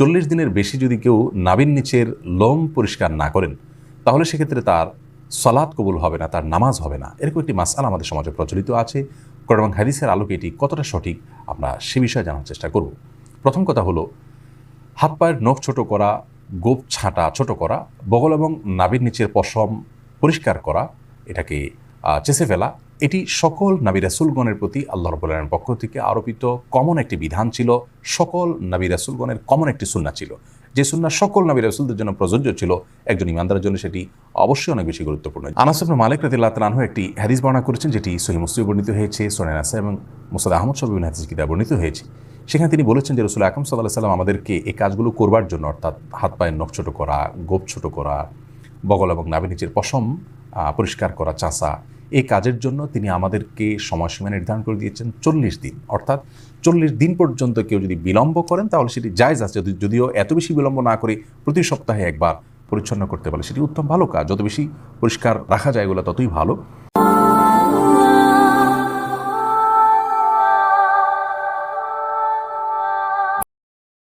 চল্লিশ দিনের বেশি যদি কেউ নাবিন নিচের লোম পরিষ্কার না করেন, তাহলে সেক্ষেত্রে তার সলাৎ কবুল হবে না, তার নামাজ হবে না। এরকম একটি মাসাল আমাদের সমাজে প্রচলিত আছে। কোরআন হাদিসের আলোকে এটি কতটা সঠিক, আমরা সে বিষয়ে জানার চেষ্টা করব। প্রথম কথা হলো, হাত পায়ের নখ ছোট করা, গোপ ছাঁটা ছোট করা, বগল এবং নাবির নিচের পশম পরিষ্কার করা, এটাকে চেষে ফেলা এটি সকল নাবি রাসুলগণের প্রতি আল্লাহ রবুল্লাহের পক্ষ থেকে আরোপিত কমন একটি বিধান ছিল, সকল নাবি রাসুলগণের কমন একটি সুন্না ছিল। যে সুন্না সকল নাবি রাসুলদের জন্য প্রযোজ্য ছিল, একজন ইমানদারের জন্য সেটি অবশ্যই অনেক বেশি গুরুত্বপূর্ণ। আনাসবন মালিক রাদিল্লাহ তালাহু একটি হাদিস বর্ণনা করেছেন, যেটি সহি মুসলিম বর্ণিত হয়েছে, সোনেন আসা এবং মুসাদ আহমদ সব বিভিন্ন হাদিস কিতাব বর্ণিত হয়েছে। সেখানে তিনি বলেছেন যে রসুল আকরম সাল্লাহ সাল্লাম আমাদেরকে এই কাজগুলো করবার জন্য, অর্থাৎ হাত পায়ের নখ ছোটো করা, গোপ ছোট করা, বগল এবং নাভি নিচের পশম পরিষ্কার করা চাষা এই কাজের জন্য তিনি আমাদেরকে সময়সীমা নির্ধারণ করে দিয়েছেন চল্লিশ দিন। অর্থাৎ চল্লিশ দিন পর্যন্ত কেউ যদি বিলম্ব করেন, তাহলে সেটি জায়জ আছে। যদি- যদিও এত বেশি বিলম্ব না করে প্রতি সপ্তাহে একবার পরিচ্ছন্ন করতে পারে, সেটি উত্তম ভালো কাজ। যত বেশি পরিষ্কার রাখা যায় এগুলো ততই ভালো।